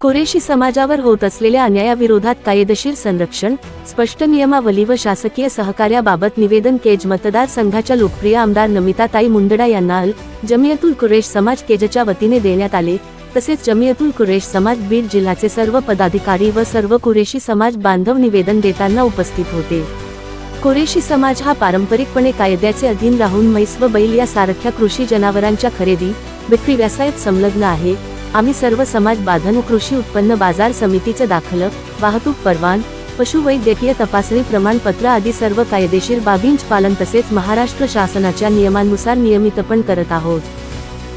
कुरेशी समाजावर होत असलेल्या अन्यायाविरोधात कायदेशीर संरक्षण स्पष्ट नियमावली व शासकीय सहकार्याबाबत निवेदन केज मतदारसंघाच्या लोकप्रिय आमदार नमिताताई मुंदडा यांना अल जमियतुल कुरेश समाज केजच्या वतीने देण्यात आले. तसेच जमियतुल कुरेश समाज बीड जिल्ह्याचे सर्व पदाधिकारी व सर्व कुरेशी समाज बांधव निवेदन देताना उपस्थित होते. कुरेशी समाज हा पारंपरिकपणे कायद्याचे अधीन राहून म्हैस व बैल यासारख्या कृषी जनावरांच्या खरेदी विक्री व्यवसायात संलग्न आहे. आम्ही सर्व समाज बांधन कृषी उत्पन्न बाजार समितीचं दाखलं वाहतूक परवान पशुवैद्यकीय तपासणी प्रमाणपत्र आदी सर्व कायदेशीर बाबींच पालन तसेच महाराष्ट्र शासनाच्या नियमांनुसार नियमितपण करत आहोत.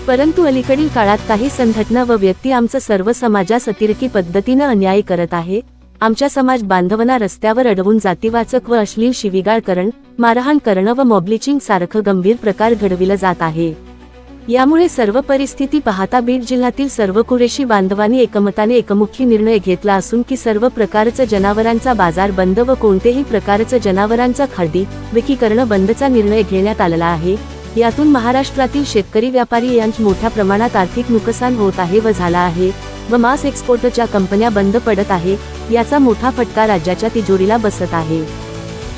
परंतु अलीकडील काळात काही संघटना व व्यक्ती आमचं सर्व समाजास अतिरेकी पद्धतीनं अन्याय करत आहे. आमच्या समाज बांधवांना रस्त्यावर अडवून जातीवाचक व अश्लील शिविगाळ करण मारहाण करणं व मॉबलिचिंग सारखं गंभीर प्रकार घडविला जात आहे. यामुळे सर्व परिस्थिती पाहता बीड जिल्ह्यातील सर्व कुरेशी बांधवांनी एकमताने एकमुखी निर्णय घेतला असून की सर्व प्रकारचं जनावरांचा बाजार बंद व कोणतेही प्रकारचं जनावरांचा खरेदी विकी करणं बंदचा निर्णय घेण्यात आलेला आहे. यातून महाराष्ट्रातील शेतकरी व्यापारी यांच मोठ्या प्रमाणात आर्थिक नुकसान होत आहे व झाला आहे व मास एक्सपोर्टच्या कंपन्या बंद पडत आहे याचा मोठा फटका राज्याच्या तिजोरीला बसत आहे.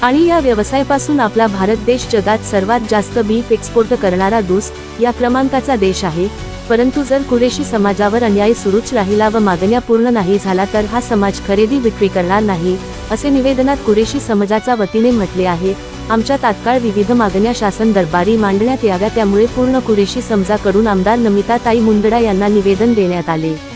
आणि या व्यवसायापासून आपला भारत देश जगात सर्वात जास्त बीफ एक्सपोर्ट करणारा दूस या क्रमांकाचा देश आहे. परंतु जर कुरेशी समाजावर अन्याय सुरूच राहिला व मागण्या पूर्ण नाही झाला तर हा समाज खरेदी विक्री करणार नाही असे निवेदनात कुरेशी समाजाच्या वतीने म्हटले आहे. आमच्या तात्काळ विविध मागण्या शासन दरबारी मांडण्यात याव्या त्यामुळे पूर्ण कुरेशी समाजाकडून आमदार नमिताताई मुंदडा यांना निवेदन देण्यात आले.